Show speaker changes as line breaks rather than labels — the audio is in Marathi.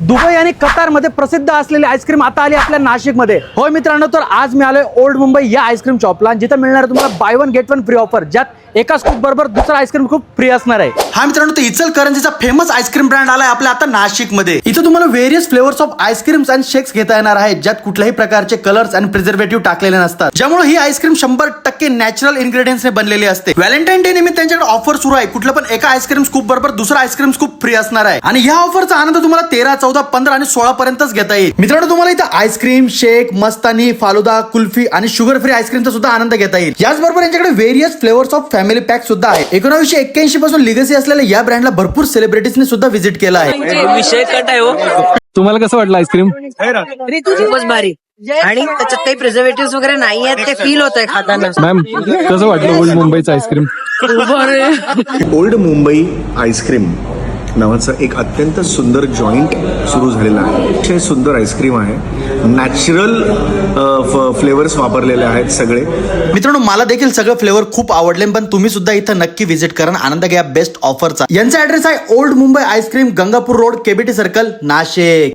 दुबई आणि कतारमध्ये प्रसिद्ध असलेली आईस्क्रीम आता आली आपल्या नाशिकमध्ये. होय मित्रांनो तर आज मी आलोय ओल्ड मुंबई या आईस्क्रीम शॉपला जिथे मिळणार आहे तुम्हाला buy one get one free offer ज्यात एका स्कूप बरोबर दुसरा आईस्क्रीम खूप फ्री असणार आहे. हा मित्रांनो तर इचलकरंजीचा फेमस आईस्क्रीम ब्रँड आलाय आपल्या आता नाशिकमध्ये. इथं तुम्हाला various flavours of ice creams and shakes घेता येणार आहेत ज्यात कुठल्याही प्रकारचे कलर्स आणि प्रिझर्वेटिव्ह टाकलेले नसतात. ज्यामुळे ही आईस्क्रीम शंभर टक्के नॅचरल इन्ग्रेडियंट्सने बनलेली असते. व्हॅलेंटाईन डे निमित्त त्यांच्याकडे ऑफर सुरू आहे. कुठलं पण एका आईस्क्रीम स्कूप बरोबर दुसरा आईस्क्रीम स्कूप फ्री असणार आहे. आणि या ऑफरचा आनंद तुम्हाला तेरा चौदा पंधरा आणि सोळा पर्यंतच घेता येईल. मित्रांनो तुम्हाला इथं ice cream shake mastani falooda kulfi आणि शुगर फ्री आईस्क्रीमचा सुद्धा आनंद घेता येईल. याचबरोबर यांच्याकडे various flavours of family pack सुद्धा आहे. एकोणीसशे एक्क्याऐंशी पासून लिगसी असलेल्या या ब्रँडला भरपूर सेलिब्रिटीजने सुद्धा व्हिजिट केला आहे.
विषय कट आहे हो.
तुम्हाला कसं वाटलं आईस्क्रीम
खूपच भारी. आणि त्याच्यात काही प्रिझर्वेटिव्ह वगैरे नाही आहेत ते फील होत आहे खाताना.
मॅम कसं वाटलं ओल्ड मुंबईचं आईस्क्रीम
ओल्ड मुंबई आईस्क्रीम नावाचं एक अत्यंत सुंदर जॉईंट सुरू झालेलं आहे. अतिशय सुंदर आईस्क्रीम आहे. नॅचरल फ्लेवर्स वापरलेले आहेत सगळे.
मित्रांनो मला देखील सगळं फ्लेवर खूप आवडले पण तुम्ही सुद्धा इथं नक्की व्हिजिट करा आनंद घ्या बेस्ट ऑफरचा यांचा ऍड्रेस आहे old Mumbai ice cream Gangapur road KBT circle Nashik.